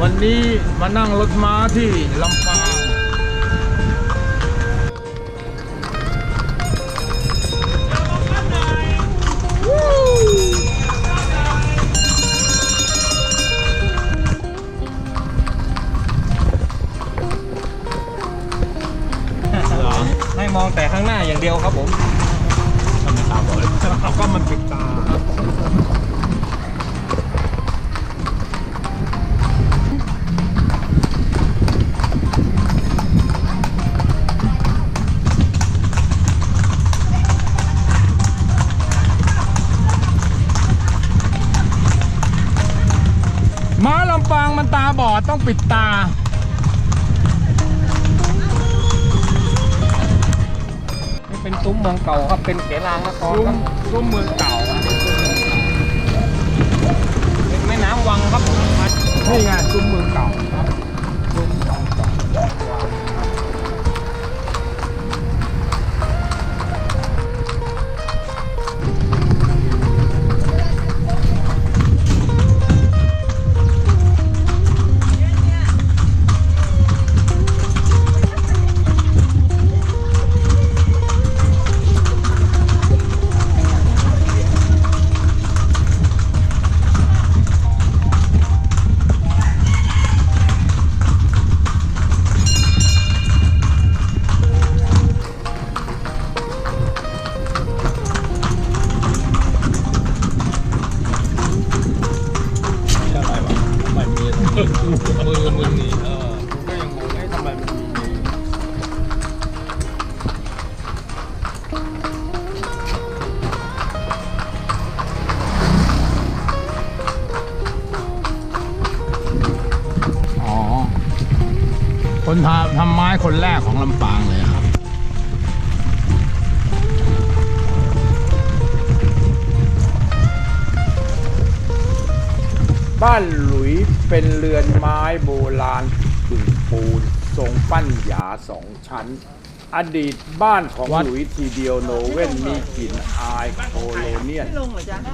วันนี้มานั่งรถม้าที่ลำปางให้มองแต่ข้างหน้าอย่างเดียวครับผมทำไมตาบอดก็มันปิดตา ต้องปิดตา นี่เป็นซุ้มเมืองเก่าครับ เป็นเสลางนครครับซุ้มเมืองเก่าเป็นแม่น้ำวังครับผมนี่ไงซุ้มเมืองเก่าครับซุ้มเมืองเก่า คนทำทำไม้คนแรกของลำปางเลยครับ บ้านหลุยเป็นเรือนไม้โบราณกึ่งปูนทรงปั้นหยาสองชั้น อดีตบ้านของวัด หลุยทีเดียวโนเว่นมีกลิ่นอายโคโลเนียน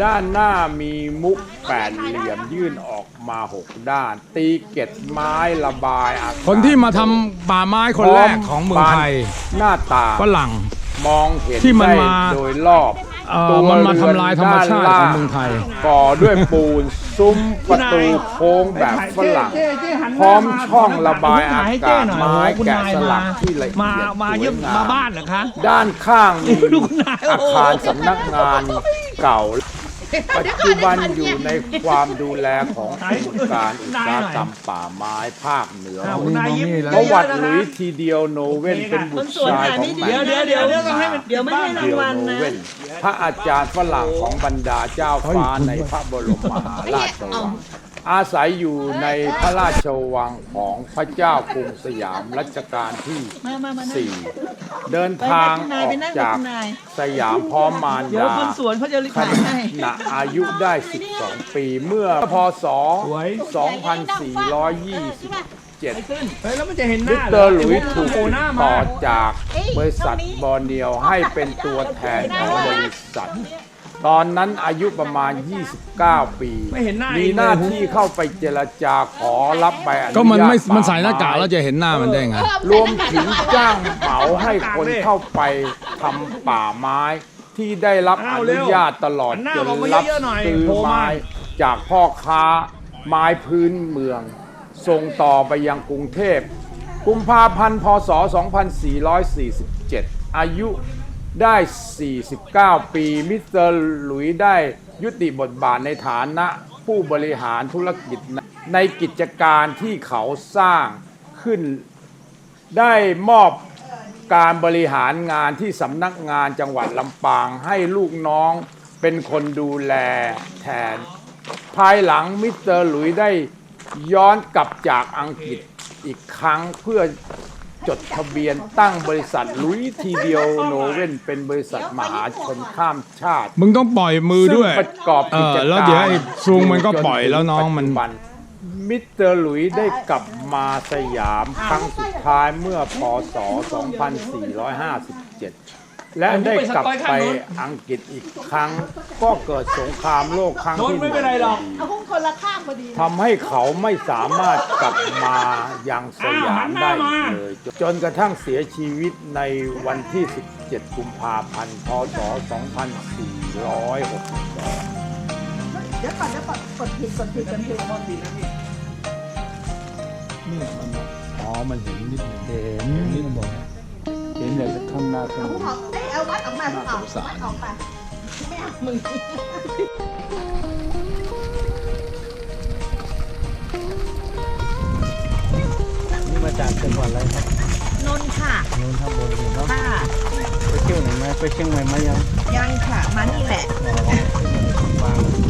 ด้านหน้ามีมุกแปดเหลี่ยมยื่นออก มาหกด้าน ตีเกล็ดไม้ระบายอากาศคนที่มาทำป่าไม้คนแรกของเมืองไทยหน้าตาฝรั่ง มองเห็นที่มันได้มา โดยรอบเอ่อตัวมันมาเรืทำลายธรรมชาติของเมืองไทย ก่อด้วยปูน ซุ้มประตูโค้งแบบฝรั่งพร้อมช่องระบายอากาศไม้แกะสลักที่ละเอียดมามาสวยเยี่ยมงามมาบ้านเหรอคะ ด้านข้างมีดูคุณนายอาคารสำนักงานเก่า ปัจจุบันอยู่ในความดูแลขององค์การอุตสาหกรรมป่าไม้ภาคเหนืออ้าวคุณนายยิ้มประวัติหลุยทีเดียวโนเว่นเป็นบุตรชายของแหม่เดี๋ยวเดี๋ยวเดี๋ยวเดี๋ยวต้องให้มันเดี๋ยวไม่ให้รางวัลนะเว่นพระอาจารย์ฝรั่งของบรรดาเจ้าฟ้าในพระบรมมหาราชวัง อาศัยอยู่ในพระราชวังของพระเจ้ากรุงสยามรัชกาลที่มามามานั่งสี่เดินทางออกจากสยามพร้อมมารเดี๋ยวดาคนสวนเขาจะรีบขขายให้ณะอายุได้ 12 ปีเมื่อพศ 2427เฮ้ยแล้วมันจะเห็นหมิน้าสเตอร์หลุยส์ถูกโผล่ติหน้าดมา ต่อจากบริษัทบอร์เนียวให้เป็นตัวแทนของบริษัท ตอนนั้นอายุประมาณ 29 ปี ไม่เห็นหน้ามีเองเลยหน้าที่เข้าไปเจรจาขอรับใบอนุญาตก็มันไม่ป่มันใส่หน้ากากไแล้วจะเห็นหน้ามันได้ไงรวมถึงจ้างเหมาให้คนเข้าไปทำป่าไม้ที่ได้รับอนุญาตตลอดหันหน้าจนออกมารับเยอะๆหน่อยซื้อโทรมาไม้จากพ่อค้าไม้พื้นเมือง ส่งต่อไปยังกรุงเทพ กุมภาพันธ์ พศ 2447 อายุ ได้ 49 ปี มิสเตอร์หลุยได้ยุติบทบาทในฐานะผู้บริหารธุรกิจในกิจการที่เขาสร้างขึ้น ได้มอบการบริหารงานที่สำนักงานจังหวัดลำปางให้ลูกน้องเป็นคนดูแลแทน ภายหลังมิสเตอร์หลุยได้ย้อนกลับจากอังกฤษอีกครั้งเพื่อ จดทะเบียนตั้งบริษัทหลุยส์ทีเดียวโนเว่นเป็นบริษัทมหาชนข้ามชาติ มึงต้องปล่อยมือด้วย ซึ่งประกอบเอกิอจการแล้วเดี๋ยวไอ้ซูงมันก็ปล่อยแล้วน้องมันจถึปัจจุบัมิสเตอร์หลุยส์ได้กลับมาสยามครั้งสุดท้ายเมื่อพศ 2457 และผมได้ไปสกลับกอยข้างไปนู้นอังกฤษอีกครั้ง ก็เกิดสงครามโลกครั้งโน้นที่หไม่นึ่เป็นไรหรอกงเอาหุ้นคนละข้างพอดี ทำให้เขาไม่สามารถกลับมายังสยามได้อีกเลย จนกระทั่งเสียชีวิตในวันที่ 17 กุมภาพันธ์ พศ 2462เดี๋ยวก่อนเดี๋ยวก่อนกดผิดกดผิดกดผิดนี่มันอ๋อมันเห็นนิดเห็นนี่มันบอก เห็นเลยข้างหน้าข้างเอาหุ้นออกเอ้ยเอาวัดออกมาเอาวัดออกไปไม่เอามึง นี่มาจากจังหวัดอะไรครับนนท์ค่ะนนทบุรีเนาะค่ะไปเที่ยวไหนมาไปเชียงใหม่มายังยังค่ะ มานี่แหละ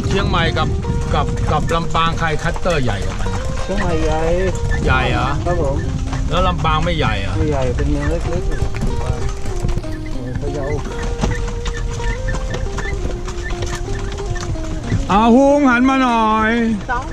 เชียงใหม่กับกับกับลำปางใครคัตเตอร์ใหญ่กว่ากันเชียงใหม่ใหญ่ใหญ่เหรอ ครับผมแล้วลำปางไม่ใหญ่เหรอ ไม่ใหญ่เป็นเมืองเล็กๆ เยาอาหุงหันมาหน่อยสอง